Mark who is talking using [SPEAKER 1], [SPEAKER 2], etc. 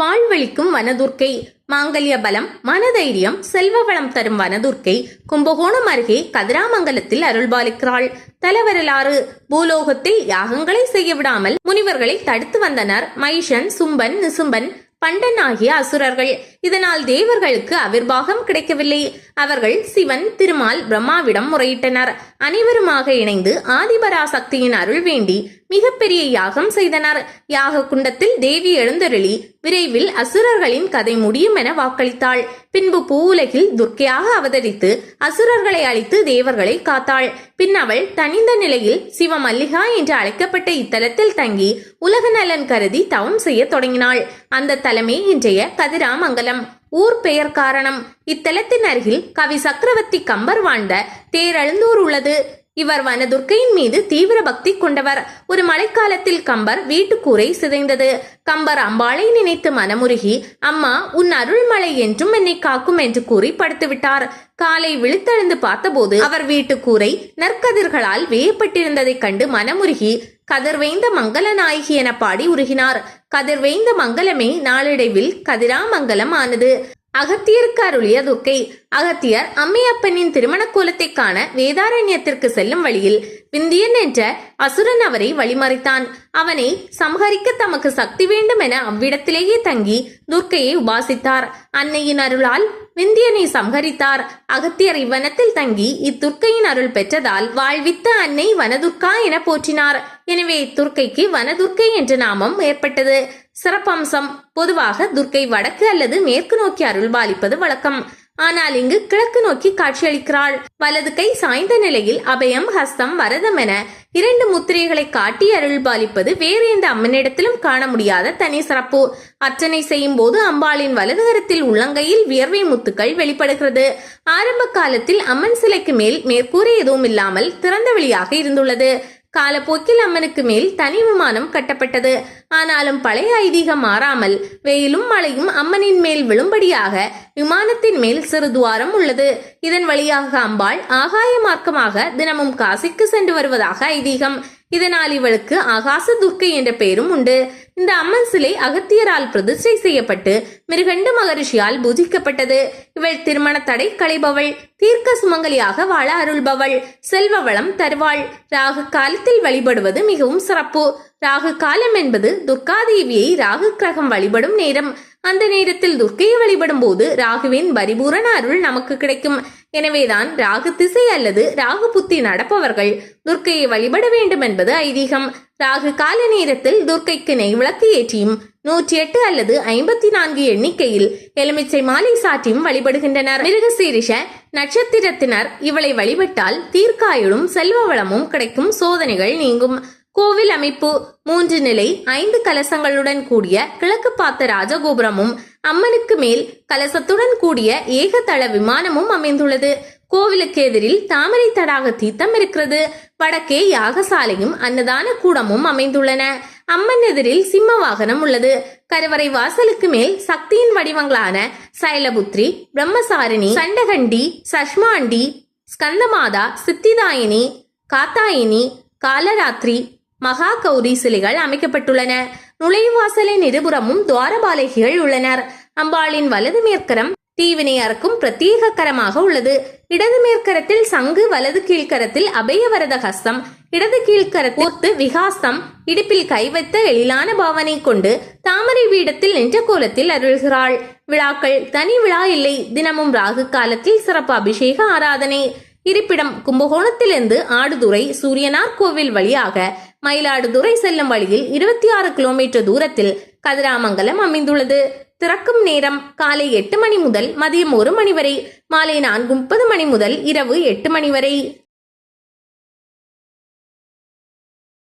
[SPEAKER 1] வாழ்வழிக்கும் வனதுர்க்கை. மாங்கல்ய பலம் மனதைரியம் செல்வ வளம் தரும் வனதுர்க்கை. கும்பகோணம் அருகே கதிராமங்கலத்தில் அருள்பாலிக்கிறாள். தலவரலாறு பூலோகத்தில் யாகங்களை செய்ய விடாமல் முனிவர்களை தடுத்து வந்தனர். மைஷன் சும்பன் நிசும்பன் பண்டன் ஆகிய அசுரர்கள். இதனால் தேவர்களுக்கு அவிர்வாகம் கிடைக்கவில்லை. அவர்கள் சிவன் திருமால் பிரம்மாவிடம் முறையிட்டனர். அனைவருமாக இணைந்து ஆதிபராசக்தியின் அருள் வேண்டி மிகப்பெரிய யாகம் செய்தனர். யாக குண்டத்தில் தேவி எழுந்தருளி விரைவில் அசுரர்களின் கதை முடியும் என வாக்களித்தாள். பின்பு பூவுலகில் துர்க்கையாக அவதரித்து அசுரர்களை அழித்து தேவர்களை காத்தாள். பின் அவள் தனிந்த நிலையில் சிவமல்லிகா என்று அழைக்கப்பட்ட இத்தலத்தில் தங்கி உலக நலன் கருதி தவம் செய்ய தொடங்கினாள். அந்த தலமே இன்றைய கதிராமங்கலம். ஊர் பெயர் காரணம். இத்தலத்தின் அருகில் கவி சக்கரவர்த்தி கம்பர் வாழ்ந்த தேரழுந்தூர் உள்ளது. இவர் வனதுர்க்கையின் மீது தீவிர பக்தி கொண்டவர். ஒரு மழைக்காலத்தில் கம்பர் வீட்டுக்கூரை சிதைந்தது. கம்பர் அம்பாளை நினைத்து மனமுருகி அம்மா உன் அருள்மழை என்றும் என்னை காக்கும் என்று கூறி படுத்துவிட்டார். காலை விழித்தெழுந்து பார்த்தபோது அவர் வீட்டுக்கூரை நற்கதிர்களால் வேயப்பட்டிருந்ததைக் கண்டு மனமுருகி கதிர்வேந்த மங்கள நாயகி என பாடி உருகினார். கதிர்வேந்த மங்களமே நாளடைவில் கதிராமங்கலம் ஆனது. அகத்தியருக்கு அருளிய துர்க்கை. அகத்தியர் அம்மையப்பனின் திருமண கோலத்தை காண வேதாரண்யத்திற்கு செல்லும் வழியில் விந்தியன் என்ற அசுரன் அவரை வழிமறைத்தான். அவனை சம்ஹரிக்க தமக்கு சக்தி வேண்டும் என அவ்விடத்திலேயே தங்கி துர்க்கையை உபாசித்தார். அன்னையின் அருளால் விந்தியனை சம்ஹரித்தார். அகத்தியர் இவ்வனத்தில் தங்கி இத்துர்க்கையின் அருள் பெற்றதால் வாழ்வித்த அன்னை வனதுர்க்கா என போற்றினார். எனவே துர்க்கைக்கு வனதுர்க்கை என்ற நாமம் ஏற்பட்டது. சிறப்பம்சம் பொதுவாக துர்க்கை வடக்கு அல்லது மேற்கு நோக்கி அருள்பாலிப்பது வழக்கம். ஆனால் இங்கு கிழக்கு நோக்கி காட்சியளிக்கிறாள். வலது கை சாய்ந்த நிலையில் அபயம் ஹஸ்தம் வரதம் என இரண்டு முத்திரைகளை காட்டி அருள்பாலிப்பது வேறு எந்த அம்மனிடத்திலும் காண முடியாத தனி சிறப்பு. அர்ச்சனை செய்யும் போது அம்பாளின் வலது கரத்தில் உள்ளங்கையில் வியர்வை முத்துக்கள் வெளிப்படுகிறது. ஆரம்ப காலத்தில் அம்மன் சிலைக்கு மேல் மேற்கூரை எதுவும் இல்லாமல் திறந்த வெளியாக இருந்துள்ளது. காலப்போக்கில் அம்மனுக்கு மேல் தனி விமானம் கட்டப்பட்டது. ஆனாலும் பழைய ஐதீகம் மாறாமல் வெயிலும் மழையும் அம்மனின் மேல் விழும்படியாக விமானத்தின் மேல் சிறு துவாரம் உள்ளது. இதன் வழியாக அம்பாள் ஆகாய மார்க்கமாக தினமும் காசிக்கு சென்று வருவதாக ஐதீகம். இதனால் இவளுக்கு ஆகாச துர்க்கை என்ற பெயரும் உண்டு. இந்த அம்மன் சிலை அகத்தியரால் பிரதிஷ்டை செய்யப்பட்டு மிருகண்டு மகரிஷியால் பூஜிக்கப்பட்டது. இவள் திருமண தடை களைபவள். தீர்க்க சுமங்கலியாக வாழ அருள்பவள். செல்வ வளம் தருவாள். ராகு காலத்தில் வழிபடுவது மிகவும் சிறப்பு. ராகு காலம் என்பது துர்காதேவியை ராகு கிரகம் வழிபடும் நேரம். அந்த நேரத்தில் துர்க்கையை வழிபடும் போது ராகுவின் பரிபூரண அருள் நமக்கு கிடைக்கும். எனவேதான் ராகு திசை அல்லது ராகு புத்தி நடப்பவர்கள் துர்க்கையை வழிபட வேண்டும் என்பது ஐதீகம். ராகு கால நேரத்தில் துர்க்கைக்கு நெய் விளக்கு ஏற்றியும் நூற்றி எட்டு அல்லது ஐம்பத்தி நான்கு எண்ணிக்கையில் எலுமிச்சை மாலை சாற்றியும் வழிபடுகின்றனர். மிருகசீரிஷ நட்சத்திரத்தினர் இவளை வழிபட்டால் தீர்க்காயுளும் செல்வ வளமும் கிடைக்கும் சோதனைகள் நீங்கும். கோவில் அமைப்பு மூன்று நிலை ஐந்து கலசங்களுடன் கூடிய கிழக்கு பார்த்த ராஜகோபுரமும் அம்மனுக்கு மேல் கலசத்துடன் கூடிய ஏகதள விமானமும் அமைந்துள்ளது. கோவிலுக்கு எதிரில் தாமரை தடாக தீர்த்தம் இருக்கிறது. வடக்கே யாகசாலையும் அன்னதான கூடமும் அமைந்துள்ளன. அம்மன் எதிரில் சிம்ம வாகனம் உள்ளது. கருவறை வாசலுக்கு மேல் சக்தியின் வடிவங்களான சைலபுத்ரி பிரம்மசாரிணி சண்டகண்டி சஷ்மாண்டி ஸ்கந்தமாதா சித்திதாயினி காத்தாயினி காலராத்திரி மகா கௌரி சிலைகள் அமைக்கப்பட்டுள்ளன. நுழைவாசலின் இருபுறமும் துவாரபாலகிகள் உள்ளனர். அம்பாளின் வலது மேற்கரம் தீவினை அறக்கும் பிரத்யேக கரமாக உள்ளது. இடது மேற்கரத்தில் சங்கு வலது கீழ்கரத்தில் அபயவரத ஹஸ்தம் இடது கீழ்கரத்தில் ஒத்து விகாசம் இடுப்பில் கை வைத்த எழிலான பாவனை கொண்டு தாமரை வீடத்தில் நின்ற கோலத்தில் அருள்கிறாள். விழாக்கள் தனி விழா இல்லை தினமும் ராகு காலத்தில் சிறப்பு அபிஷேக ஆராதனை. இருப்பிடம் கும்பகோணத்திலிருந்து ஆடுதுறை சூரியனார் கோவில் வழியாக மயிலாடுதுறை செல்லும் வழியில் இருபத்தி ஆறு கிலோமீட்டர் தூரத்தில் கதிராமங்கலம் அமைந்துள்ளது. திறக்கும் நேரம் காலை எட்டு மணி முதல் மதியம் ஒரு மணி வரை மாலை நான்கு முப்பது மணி முதல் இரவு எட்டு மணி வரை.